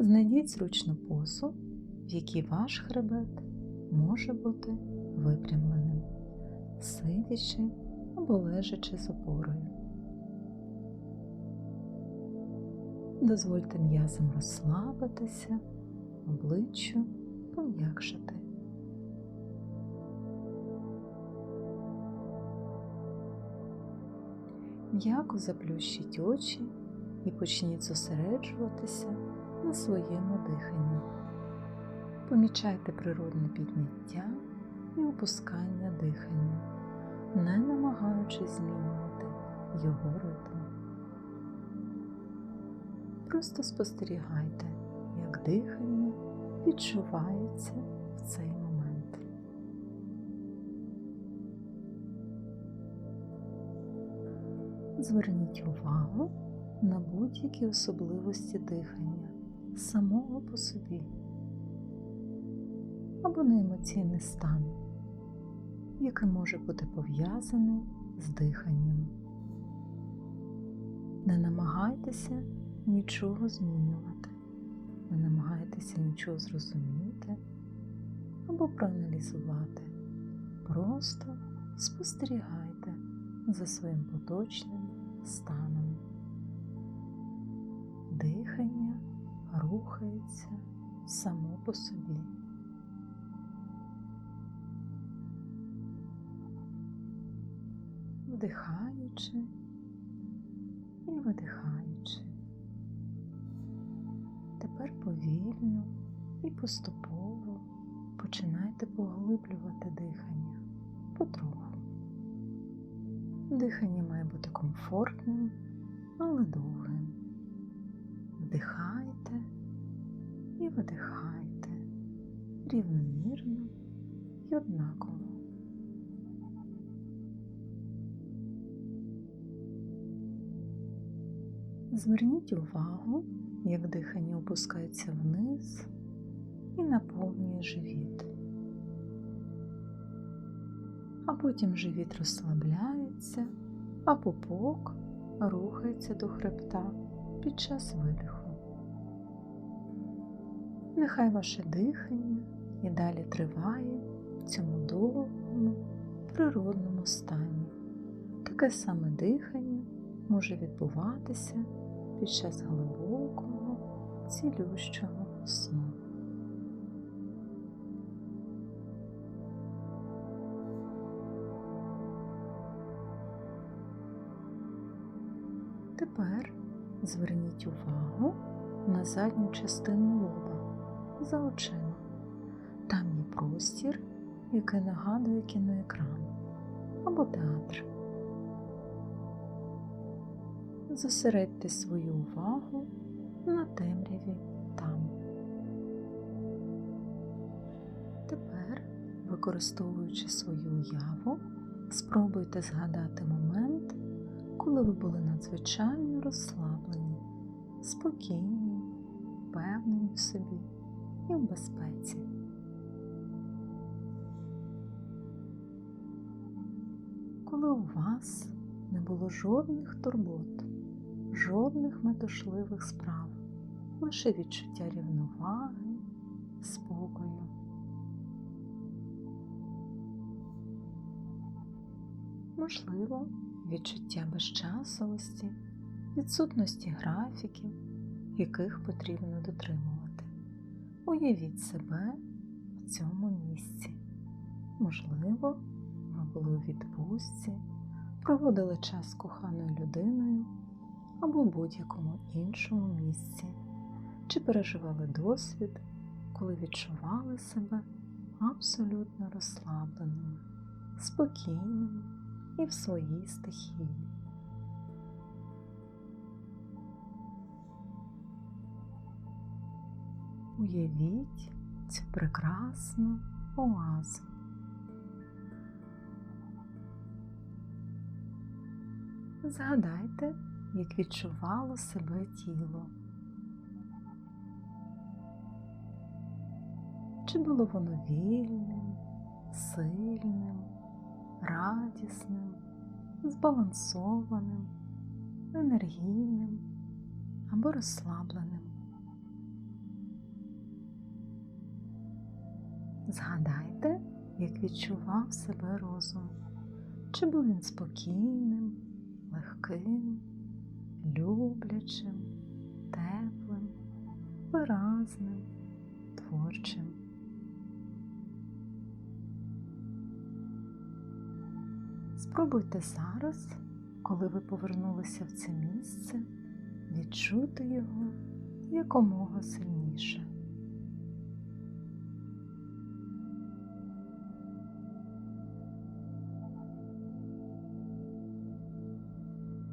Знайдіть зручну позу, в якій ваш хребет може бути випрямленим, сидячи або лежачи з опорою. Дозвольте м'язам розслабитися, обличчю пом'якшити. М'яко заплющіть очі і почніть зосереджуватися на своєму диханні. Помічайте природне підняття і опускання дихання, не намагаючись змінювати його ритм. Просто спостерігайте, як дихання відчувається в цей момент. Зверніть увагу на будь-які особливості дихання самого по собі або на емоційний стан, який може бути пов'язаний з диханням. Не намагайтеся нічого змінювати, не намагайтеся нічого зрозуміти або проаналізувати. Просто спостерігайте за своїм поточним станом. Рухається само по собі. Вдихаючи і видихаючи. Тепер повільно і поступово починайте поглиблювати дихання потроху. Дихання має бути комфортним, але довгим. Вдихайте і видихайте рівномірно і однаково. Зверніть увагу, як дихання опускається вниз і наповнює живіт. А потім живіт розслабляється, а пупок рухається до хребта під час видиху. Нехай ваше дихання і далі триває в цьому довгому природному стані. Таке саме дихання може відбуватися під час глибокого, цілющого сну. Тепер зверніть увагу на задню частину лоба за очима. Там є простір, який нагадує кіноекран або театр. Зосередьте свою увагу на темряві там. Тепер, використовуючи свою уяву, спробуйте згадати момент, коли ви були надзвичайно розслаблені, спокійні, впевнені в собі і в безпеці. Коли у вас не було жодних турбот, жодних метушливих справ, лише відчуття рівноваги, спокою. Можливо, відчуття безчасовості, відсутності графіків, яких потрібно дотримувати. Уявіть себе в цьому місці. Можливо, ви були у відпустці, проводили час з коханою людиною або будь-якому іншому місці, чи переживали досвід, коли відчували себе абсолютно розслабленими, спокійними і в своїй стихії. Уявіть цю прекрасну оазу. Згадайте, як відчувало себе тіло. Чи було воно вільним, сильним, радісним, збалансованим, енергійним або розслабленим? Згадайте, як відчував себе розум. Чи був він спокійним, легким, люблячим, теплим, виразним, творчим. Спробуйте зараз, коли ви повернулися в це місце, відчути його якомога сильніше.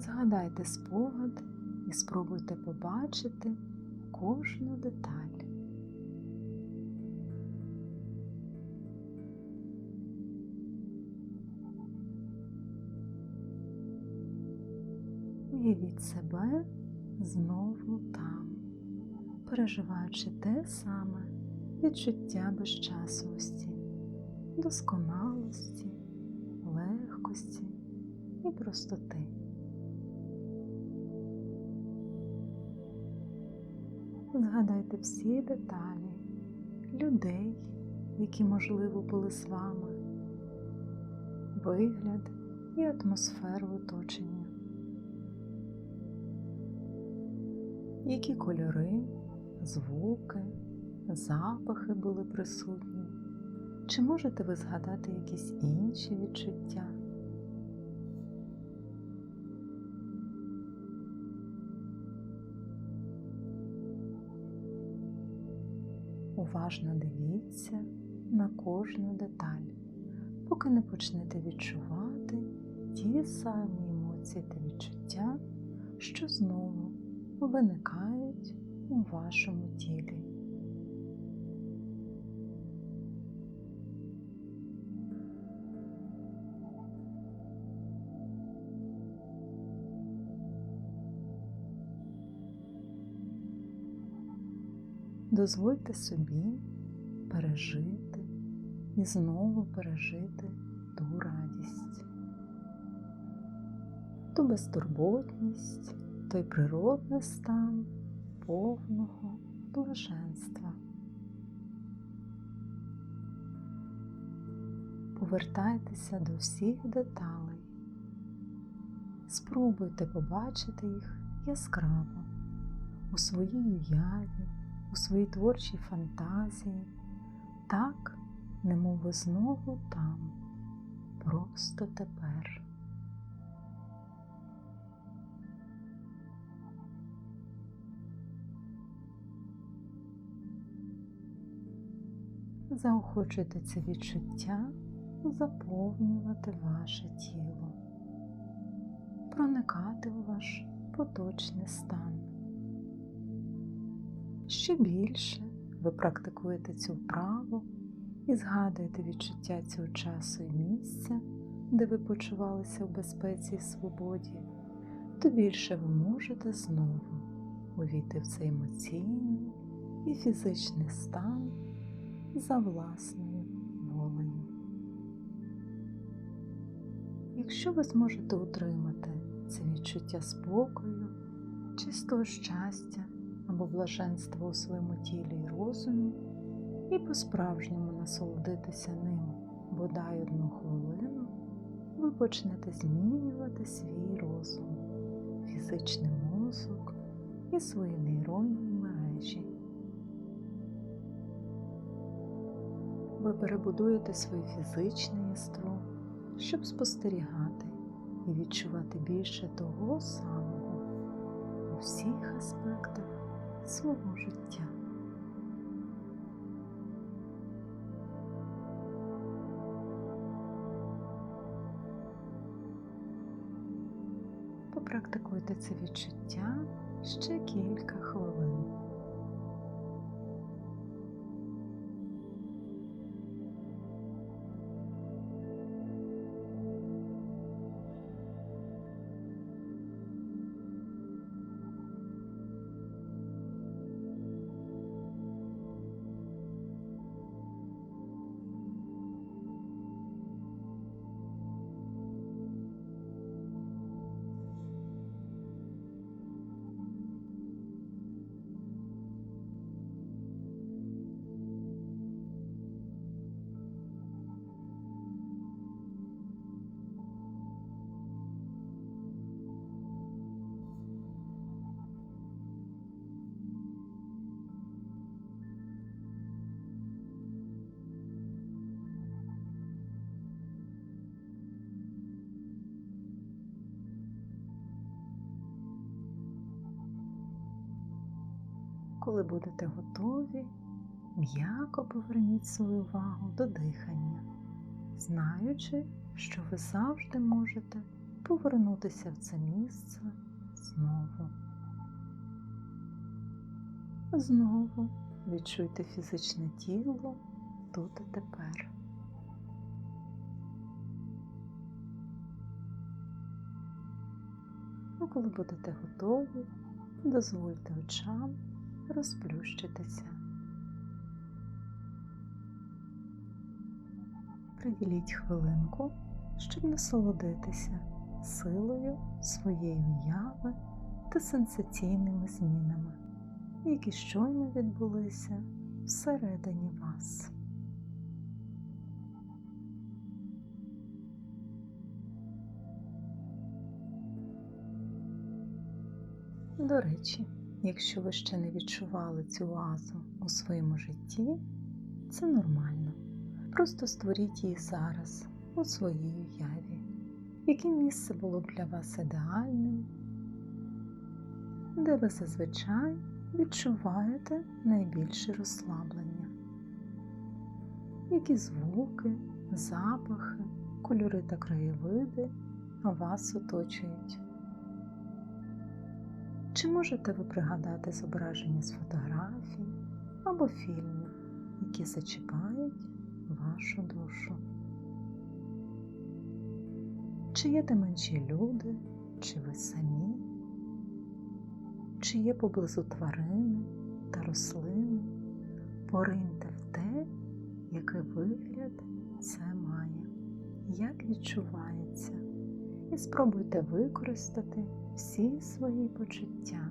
Згадайте спогад і спробуйте побачити кожну деталь. Уявіть себе знову там, переживаючи те саме відчуття безчасності, досконалості, легкості і простоти. Згадайте всі деталі, людей, які, можливо, були з вами, вигляд і атмосферу оточення. Які кольори, звуки, запахи були присутні? Чи можете ви згадати якісь інші відчуття? Уважно дивіться на кожну деталь, поки не почнете відчувати ті самі емоції та відчуття, що знову виникають у вашому тілі. Дозвольте собі пережити і знову пережити ту радість, ту безтурботність, той природний стан повного блаженства. Повертайтеся до всіх деталей, спробуйте побачити їх яскраво у своїй уяві у своїй творчій фантазії, так, немов ви знову там, просто тепер. Заохочуйте це відчуття заповнювати ваше тіло, проникати у ваш поточний стан. Ще більше ви практикуєте цю вправу і згадуєте відчуття цього часу і місця, де ви почувалися в безпеці і свободі, то більше ви можете знову увійти в цей емоційний і фізичний стан за власною волею. Якщо ви зможете утримати це відчуття спокою, чистого щастя, або блаженство у своєму тілі і розумі, і по-справжньому насолодитися ним бодай одну хвилину, ви почнете змінювати свій розум, фізичний мозок і свої нейронні мережі. Ви перебудуєте своє фізичне єство, щоб спостерігати і відчувати більше того самого у всіх аспектах свого життя. Попрактикуйте це відчуття ще кілька хвилин. Коли будете готові, м'яко поверніть свою увагу до дихання, знаючи, що ви завжди можете повернутися в це місце знову. Знову відчуйте фізичне тіло тут і тепер. А коли будете готові, дозвольте очам розплющитися. Приділіть хвилинку, щоб насолодитися силою своєї уяви та сенсаційними змінами, які щойно відбулися всередині вас. До речі, якщо ви ще не відчували цю оазу у своєму житті, це нормально. Просто створіть її зараз у своїй уяві. Яке місце було б для вас ідеальним, де ви зазвичай відчуваєте найбільше розслаблення? Які звуки, запахи, кольори та краєвиди вас оточують? Чи можете ви пригадати зображення з фотографій або фільмів, які зачіпають вашу душу? Чи є там інші люди, чи ви самі? Чи є поблизу тварини та рослини? Пориньте в те, який вигляд це має, як відчувається, і спробуйте використати всі свої почуття,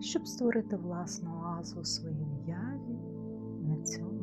щоб створити власну оазу у своїй уяві на цьому